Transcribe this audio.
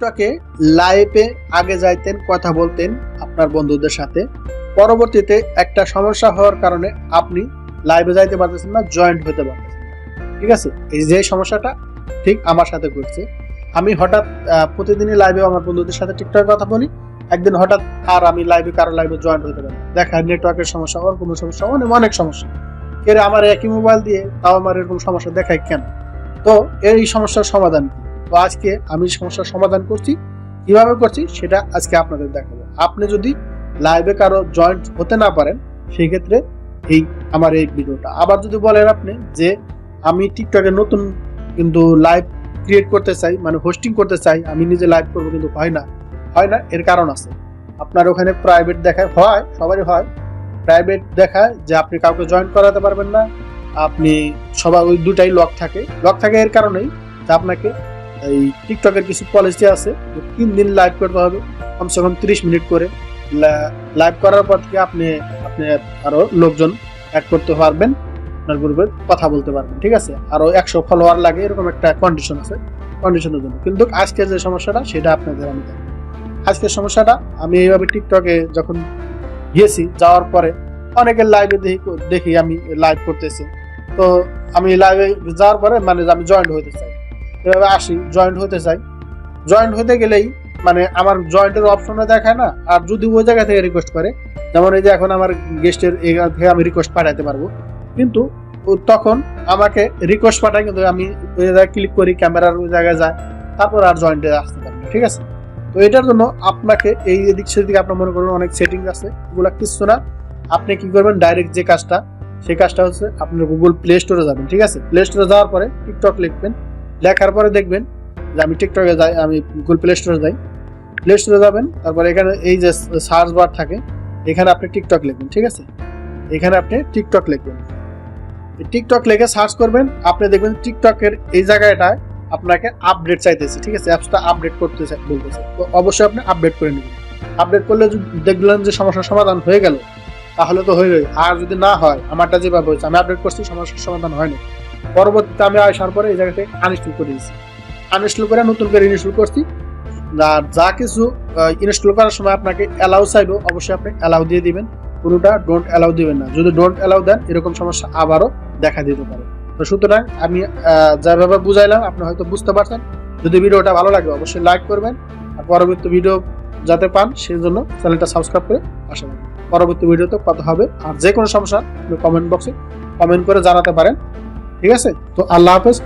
টিকটকে লাইভে আগে যাইতেন, কথা বলতেন আপনার বন্ধুদের সাথে। পরবর্তীতে একটা সমস্যা হওয়ার কারণে আপনি লাইভে যাইতে পারতেছেন না জয়েন্ট হতে পারতেছেন ঠিক আছে? এই যে সমস্যাটা, ঠিক আমার সাথে ঘটছে। আমি হঠাৎ প্রতিদিনই লাইভে আমার বন্ধুদের সাথে টিকটকে কথা বলি। একদিন হঠাৎ আর আমি লাইভে কারও লাইভে জয়েন্ট হতে পারি। দেখা নেটওয়ার্কের সমস্যা ওর কোনো সমস্যা, অনেক অনেক সমস্যা। এর আমার একই মোবাইল দিয়ে তাও আমার এরকম সমস্যা দেখায় কেন? তো এই সমস্যার সমাধান কি? তো আজকে আমি সমস্যার সমাধান করছি। কীভাবে করছি সেটা আজকে আপনাদের দেখাবো। আপনি যদি লাইভে কারও জয়েন্ট হতে না পারেন সেই ক্ষেত্রে এই আমার এই ভিডিওটা। আবার যদি বলেন আপনি যে আমি টিকটকে নতুন কিন্তু লাইভ ক্রিয়েট করতে চাই মানে হোস্টিং করতে চাই, আমি নিজে লাইভ করব কিন্তু হয় না। হয় না, এর কারণ আছে। আপনার ওখানে প্রাইভেট দেখায়, হয়, সবারই হয়। প্রাইভেট দেখায় যে আপনি কাউকে জয়েন করাতে পারবেন না। আপনি সবার ওই দুটাই লক থাকে। লক থাকে এর কারণেই যে আপনাকে এই টিকটকের কিছু পলিসি আছে। তিন দিন লাইভ করতে হবে। কমসে কম তিরিশ মিনিট করে। লাইভ করার পর থেকে আপনি আপনি আরও লোকজন অ্যাড করতে পারবেন। আপনার গ্রুপে কথা বলতে পারবেন, ঠিক আছে? আরও একশো ফলোয়ার লাগে, এরকম একটা কন্ডিশন আছে কন্ডিশনের জন্য। কিন্তু আজকে যে সমস্যাটা, সেটা আপনাদের আমি দেখাবো। আজকের সমস্যাটা, আমি এইভাবে টিকটকে যখন গিয়েছি, যাওয়ার পরে অনেকের লাইভে দেখি দেখি আমি লাইভ করতেছি। তো আমি লাইভে যাওয়ার পরে মানে আমি জয়েন্ট হতে চাই। এভাবে আসি জয়েন্ট হতে চাই। জয়েন্ট হতে গেলেই মানে আমার জয়েন্টের অপশনটা দেখায় না, আর যদি ওই জায়গা থেকে রিকোয়েস্ট করে, যেমন এই যে এখন আমার গেস্টের এখান থেকে আমি রিকোয়েস্ট পাঠাতে পারব। কিন্তু তখন আমাকে রিকোয়েস্ট পাঠায়, কিন্তু আমি ওই জায়গায় ক্লিক করি ক্যামেরার ওই জায়গায় যায়, তারপর আর জয়েন্টে আসতে পারি ঠিক আছে? তো এটার জন্য আপনাকে এই এদিক সেদিকে আপনার মনে করুন অনেক সেটিং আছে, এগুলো কিছু না। আপনি কি করবেন ডাইরেক্ট যে কাজটা, সেই কাজটা হচ্ছে আপনার গুগল প্লে স্টোরে যাবেন, ঠিক আছে? প্লে স্টোরে যাওয়ার পরে টিকটক লিখবেন লেখার পরে দেখবেন যে আমি টিকটকে যাই, আমি গুগল প্লে স্টোরে যাই। প্লে স্টোরে যাবেন, তারপরে এখানে এই যে সার্চ বার থাকে, এখানে আপনি টিকটক লিখবেন, ঠিক আছে? এখানে আপনি টিকটক লিখবেন। টিকটক লিখে সার্চ করবেন, আপনি দেখবেন টিকটকের এই জায়গাটায় আপনাকে আপডেট চাইতেছে, ঠিক আছে? অ্যাপসটা আপডেট করতে বলতেছে। তো অবশ্যই আপনি আপডেট করে নেবেন। আপডেট করলে দেখলেন যে সমস্যার সমাধান হয়ে গেল, তাহলে তো হয়ে আর যদি না হয়, আমারটা যেভাবে হয়েছে, আমি আপডেট করছি, সমস্যার সমাধান হয়নি। পরবর্তীতে আমি আসার পরে এই জায়গাতে আনইনস্টল করে দিয়েছি। আনইনস্টল করে নতুন করে ইনস্টল করছি। আর যা কিছু ইনস্টল করার সময় আপনাকে অ্যালাউ চাইবে, অবশ্যই আপনি অ্যালাউ দিয়ে দিবেন। কোনোটা ডোন্ট অ্যালাউ দিবেন না। যদি ডোন্ট অ্যালাউ দেন, এরকম সমস্যা আবারও দেখা দিতে পারে। তো সুতরাং আমি যেভাবে বুঝাইলাম, আপনি হয়তো বুঝতে পারছেন। যদি ভিডিওটা ভালো লাগে, অবশ্যই লাইক করবেন। আর পরবর্তী ভিডিও যাতে পান, সেই জন্য চ্যানেলটা সাবস্ক্রাইব করে রাখবেন পরবর্তী ভিডিওতে কথা হবে। আর যে কোনো সমস্যা কমেন্ট বক্সে কমেন্ট করে জানাতে পারেন। ঠিক আছে? তো আল্লাহ হাফেজ